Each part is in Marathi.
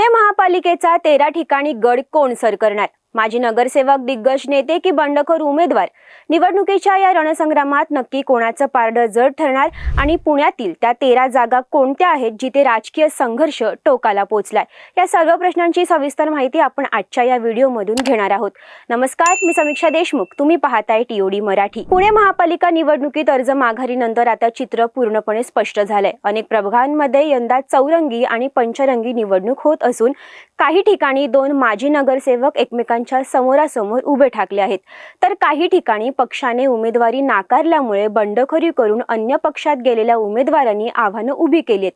पुणे महापालिकेचा तेरा ठिकाणी गड कोण सर करणार माजी नगरसेवक दिग्गज नेते की बंडखोर उमेदवार. निवडणुकीच्या या रणसंग्रामात नक्की कोणाचं पारडं जड ठरणार आणि पुण्यातील त्या तेरा जागा कोणत्या आहेत जिथे राजकीय संघर्ष टोकाला पोहोचलाय या सर्व प्रश्नांची सविस्तर माहिती आपण आजच्या या व्हिडिओमधून घेणार आहोत. नमस्कार मी समीक्षा देशमुख. तुम्ही पाहताय टीओडी मराठी. पुणे महापालिका निवडणुकीत अर्ज माघारीनंतर आता चित्र पूर्णपणे स्पष्ट झालंय. अनेक प्रभागांमध्ये यंदा चौरंगी आणि पंचरंगी निवडणूक होत असून काही ठिकाणी दोन माजी नगरसेवक एकमेकांच्या समोरासमोर उभे ठाकले आहेत. तर काही ठिकाणी पक्षाने उमेदवारी नाकारल्यामुळे बंडखोरी करून अन्य पक्षात गेलेल्या उमेदवारांनी आव्हानं उभी केली आहेत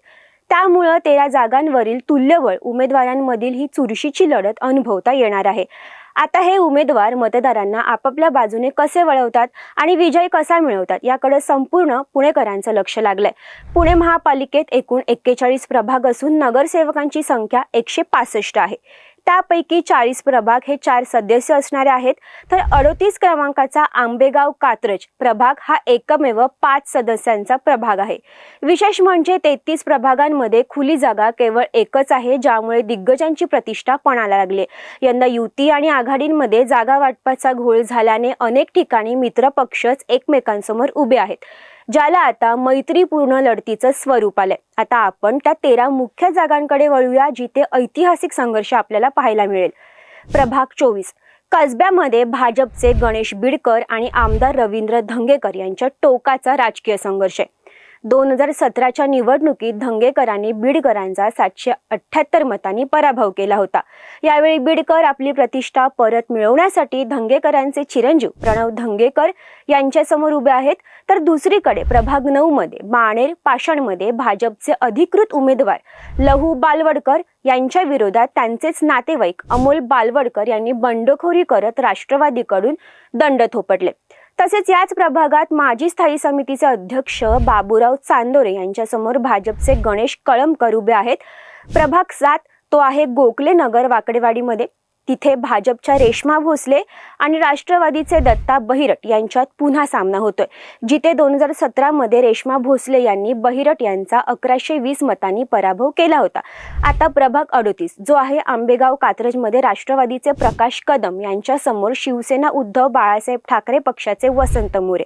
त्यामुळं तेरा जागांवरील तुल्यबळ उमेदवारांमधील ही चुरशीची लढत अनुभवता येणार आहे. आता हे उमेदवार मतदारांना आपापल्या बाजूने कसे वळवतात आणि विजय कसा मिळवतात याकडे संपूर्ण पुणेकरांचं लक्ष लागलंय. पुणे महापालिकेत एकूण एक्केचाळीस प्रभाग असून नगरसेवकांची संख्या एकशे पासष्ट आहे. त्यापैकी चाळीस प्रभाग हे चार सदस्य असणारे आहेत. तर अडोतीस क्रमांकाचा आंबेगाव कात्रज प्रभाग हा एकमेव पाच सदस्यांचा प्रभाग आहे. विशेष म्हणजे तेहतीस प्रभागांमध्ये खुली जागा केवळ एकच आहे ज्यामुळे दिग्गजांची प्रतिष्ठा पणाला लागली यंदा युती आणि आघाडींमध्ये जागा वाटपाचा घोळ झाल्याने अनेक ठिकाणी मित्रपक्षच एकमेकांसमोर उभे आहेत. ज्याला आता मैत्रीपूर्ण लढतीचं स्वरूप आलंय. आता आपण त्या तेरा मुख्य जागांकडे वळूया जिथे ऐतिहासिक संघर्ष आपल्याला पाहायला मिळेल. प्रभाग चोवीस. कसब्यामध्ये भाजपचे गणेश बिडकर आणि आमदार रवींद्र धंगेकर यांच्या टोकाचा राजकीय संघर्ष आहे. दोन हजार सतराच्या निवडणुकीत धंगेकरांनी बीडकरांचा सातशे अठ्ठ्याहत्तर मतांनी पराभव केला होता. यावेळी बीडकर आपली प्रतिष्ठा परत मिळवण्यासाठी धंगेकरांचे चिरंजीव प्रणव धंगेकर यांच्यासमोर उभे आहेत. तर दुसरीकडे प्रभाग नऊ मध्ये बाणेर पाषाणमध्ये भाजपचे अधिकृत उमेदवार लहू बालवडकर यांच्या विरोधात त्यांचेच नातेवाईक अमोल बालवडकर यांनी बंडखोरी करत राष्ट्रवादीकडून दंड थोपटले. तसेच याच प्रभागात माजी स्थायी समितीचे अध्यक्ष बाबूराव चांदोरे यांच्यासमोर भाजपचे गणेश कळमकर उभे आहेत. प्रभाग सात तो आहे गोखले नगर वाकडेवाडीमध्ये. तिथे भाजपच्या रेश्मा भोसले आणि राष्ट्रवादीचे दत्ता बहिरट यांच्यात पुन्हा सामना होतोय. जिथे दोन हजार सतरामध्ये रेश्मा भोसले यांनी बहिरट यांचा अकराशे वीस मतांनी पराभव केला होता. आता प्रभाग अडोतीस जो आहे आंबेगाव कात्रजमध्ये राष्ट्रवादीचे प्रकाश कदम यांच्यासमोर शिवसेना उद्धव बाळासाहेब ठाकरे पक्षाचे वसंत मोरे.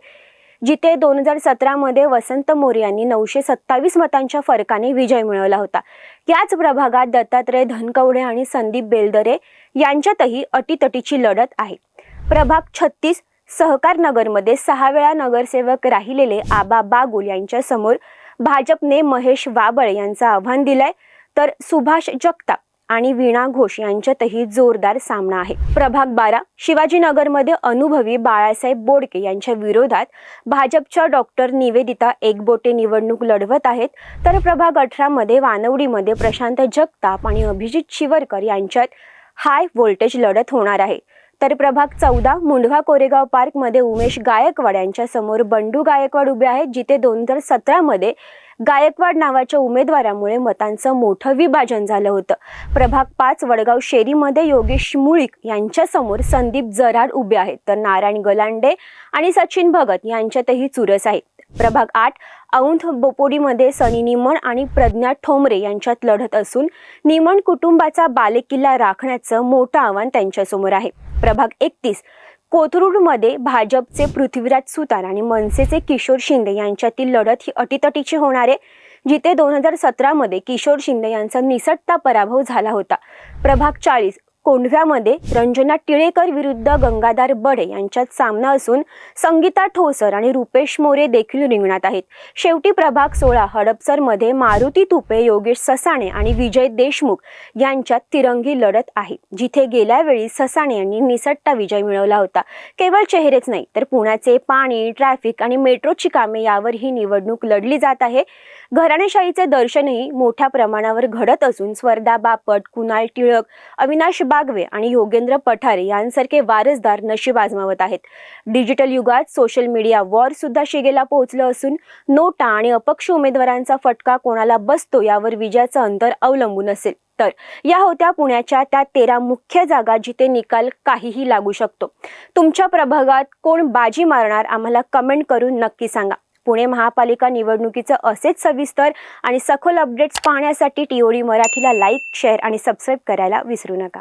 जिथे दोन हजार सतरामध्ये वसंत मोरे यांनी नऊशे सत्तावीस मतांच्या फरकाने विजय मिळवला होता. याच प्रभागात दत्तात्रय धनकवडे आणि संदीप बेलदरे यांच्यातही अटीतटीची लढत आहे. प्रभाग छत्तीस सहकार नगरमध्ये सहा वेळा नगरसेवक राहिलेले आबा बागुल यांच्यासमोर भाजपने महेश वाबळे यांचं आव्हान दिलंय. तर सुभाष जगताप आणि वीणा घोष यांच्यातही जोरदार सामना आहे. प्रभाग बारा शिवाजीनगरमध्ये अनुभवी बाळासाहेब बोडके यांच्या विरोधात भाजपच्या डॉक्टर निवेदिता एकबोटे निवडणूक लढवत आहेत. तर प्रभाग अठरामध्ये वानवडीमध्ये प्रशांत जगताप आणि अभिजित शिवरकर यांच्यात हाय व्होल्टेज लढत होणार आहे. तर प्रभाग चौदा मुंढवा कोरेगाव पार्कमध्ये उमेश गायकवाड यांच्या समोर बंडू गायकवाड उभे आहेत जिथे दोन हजार सतरामध्ये गायकवाड नावाच्या उमेदवारामुळे मतांचं मोठं विभाजन झालं होतं. प्रभाग पाच वडगाव शेरीमध्ये योगेश मुळीक यांच्यासमोर संदीप जराड उभे आहेत. तर नारायण गलांडे आणि सचिन भगत यांच्यातही चुरस आहे. प्रभाग आठ औंध बोपोडीमध्ये सनी निमण आणि प्रज्ञा ठोंबरे यांच्यात लढत असून निमण कुटुंबाचा बालेकिल्ला राखण्याचं मोठं आव्हान त्यांच्यासमोर आहे. प्रभाग एकतीस कोथरूडमध्ये भाजपचे पृथ्वीराज सुतार आणि मनसेचे किशोर शिंदे यांच्यातील लढत ही अटीतटीची होणार आहे जिथे दोन हजार सतरामध्ये किशोर शिंदे यांचा निसटता पराभव झाला होता. प्रभाग चाळीस कोंढव्यामध्ये रंजना टिळेकर विरुद्ध गंगाधार बडे यांच्यात सामना असून संगीता ठोसर आणि रुपेश मोरे देखील रिंगणात आहेत. शेवटी प्रभाग सोळा हडपसरमध्ये मारुती तुपे योगेश ससाणे आणि विजय देशमुख यांच्यात तिरंगी लढत आहे. जिथे गेल्या वेळी ससाणे यांनी निसटता विजय मिळवला होता. केवळ चेहरेच नाही तर पुण्याचे पाणी ट्रॅफिक आणि मेट्रोची कामे यावर ही निवडणूक लढली जात आहे. घराणेशाहीचे दर्शनही मोठ्या प्रमाणावर घडत असून स्वर्धा बापट कुणाल टिळक अविनाश बागवे आणि योगेंद्र पठारे यांसारखे वारसदार नशीब आजमावत आहेत. डिजिटल युगात सोशल मीडिया वॉर सुद्धा शिगेला पोहोचलं असून नोटा आणि अपक्ष उमेदवारांचा फटका कोणाला बसतो यावर विजयाचं अंतर अवलंबून असेल. तर या होत्या पुण्याच्या त्या तेरा मुख्य जागा जिथे निकाल काहीही लागू शकतो. तुमच्या प्रभागात कोण बाजी मारणार आम्हाला कमेंट करून नक्की सांगा. पुणे महापालिका निवडणुकीचं असेच सविस्तर आणि सखोल अपडेट्स पाहण्यासाठी टीओडी मराठीला लाईक शेअर आणि सबस्क्राईब करायला विसरू नका.